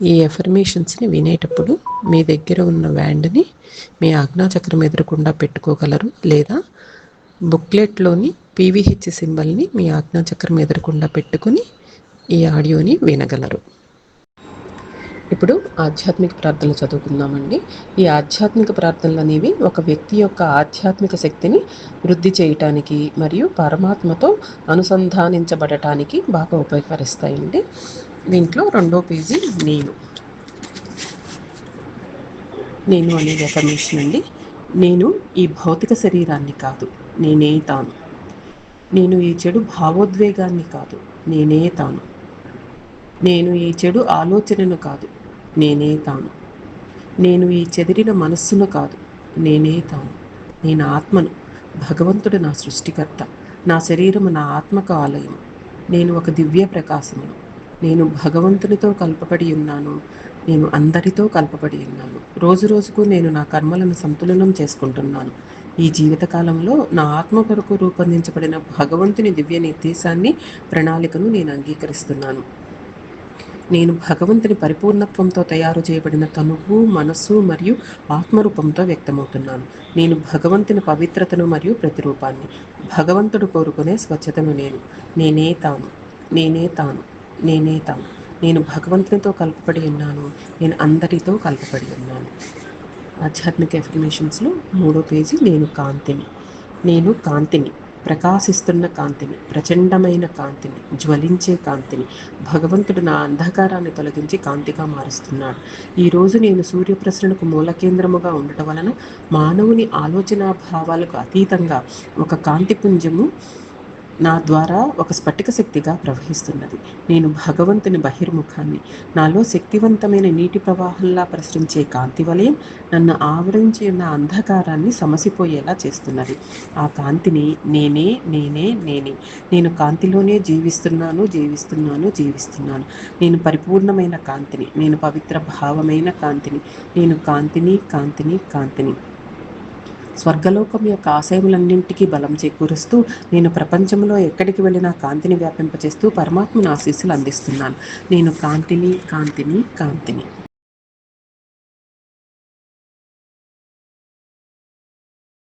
ఈ ఎఫర్మేషన్స్ని వినేటప్పుడు మీ దగ్గర ఉన్న వ్యాండ్ని మీ ఆజ్ఞాచక్రం ఎదురకుండా పెట్టుకోగలరు లేదా బుక్లెట్లోని పీవీహెచ్ సింబల్ని మీ ఆజ్ఞాచక్రం ఎదురకుండా పెట్టుకుని ఈ ఆడియోని వినగలరు. ఇప్పుడు ఆధ్యాత్మిక ప్రార్థనలు చదువుకుందామండి. ఈ ఆధ్యాత్మిక ప్రార్థనలు అనేవి ఒక వ్యక్తి యొక్క ఆధ్యాత్మిక శక్తిని వృద్ధి చేయటానికి మరియు పరమాత్మతో అనుసంధానించబడటానికి బాగా ఉపయోగకరిస్తాయండి దీంట్లో రెండో పేజీ నేను. నేను అనే డెఫర్మేషన్ అండి. నేను ఈ భౌతిక శరీరాన్ని కాదు నేనే తాను. నేను ఈ చెడు భావోద్వేగాన్ని కాదు నేనే తాను. నేను ఈ చెడు ఆలోచనను కాదు నేనే తాను. నేను ఈ చెదిరిన మనస్సును కాదు నేనే తాను. నేను ఆత్మను భగవంతుడు నా సృష్టికర్త నా శరీరము నా ఆత్మకు ఆలయం నేను ఒక దివ్య ప్రకాశమును. నేను భగవంతునితో కలపబడి ఉన్నాను. నేను అందరితో కలపబడి ఉన్నాను. రోజు రోజుకు నేను నా కర్మలను సంతులనం చేసుకుంటున్నాను. ఈ జీవితకాలంలో నా ఆత్మ కొరకు రూపొందించబడిన భగవంతుని దివ్య నిర్దేశాన్ని ప్రణాళికను నేను అంగీకరిస్తున్నాను. నేను భగవంతుని పరిపూర్ణత్వంతో తయారు చేయబడిన తనువు మనస్సు మరియు ఆత్మరూపంతో వ్యక్తమవుతున్నాను. నేను భగవంతుని పవిత్రతను మరియు ప్రతిరూపాన్ని భగవంతుడు కోరుకునే స్వచ్ఛతను నేను నేనే తాను నేనే తాను. నేనేత నేను భగవంతునితో కలపబడి ఉన్నాను. నేను అందరితో కలపబడి ఉన్నాను. ఆధ్యాత్మిక ఎఫర్మేషన్స్లో మూడో పేజీ నేను కాంతిని. నేను కాంతిని. ప్రకాశిస్తున్న కాంతిని. ప్రచండమైన కాంతిని. జ్వలించే కాంతిని. భగవంతుడు నా అంధకారాన్ని తొలగించి కాంతిగా మారుస్తున్నాడు. ఈరోజు నేను సూర్యప్రసరణకు మూల కేంద్రముగా ఉండటం వలన మానవుని ఆలోచన భావాలకు అతీతంగా ఒక కాంతిపుంజము నా ద్వారా ఒక స్ఫటిక శక్తిగా ప్రవహిస్తున్నది. నేను భగవంతుని బహిర్ముఖాన్ని నాలో శక్తివంతమైన నీటి ప్రవాహంలా ప్రసరించే కాంతి వలయం నన్ను ఆవరించి ఉన్న అంధకారాన్ని సమసిపోయేలా చేస్తున్నది. ఆ కాంతిని నేనే నేనే నేనే. నేను కాంతిలోనే జీవిస్తున్నాను జీవిస్తున్నాను జీవిస్తున్నాను. నేను పరిపూర్ణమైన కాంతిని నేను పవిత్ర భావమైన కాంతిని. నేను కాంతిని కాంతిని కాంతిని. స్వర్గలోకం యొక్క ఆశయములన్నింటికీ బలం చేకూరుస్తూ నేను ప్రపంచంలో ఎక్కడికి వెళ్ళినా కాంతిని వ్యాపింపచేస్తూ పరమాత్మను ఆశీస్సులు అందిస్తున్నాను. నేను కాంతిని కాంతిని కాంతిని.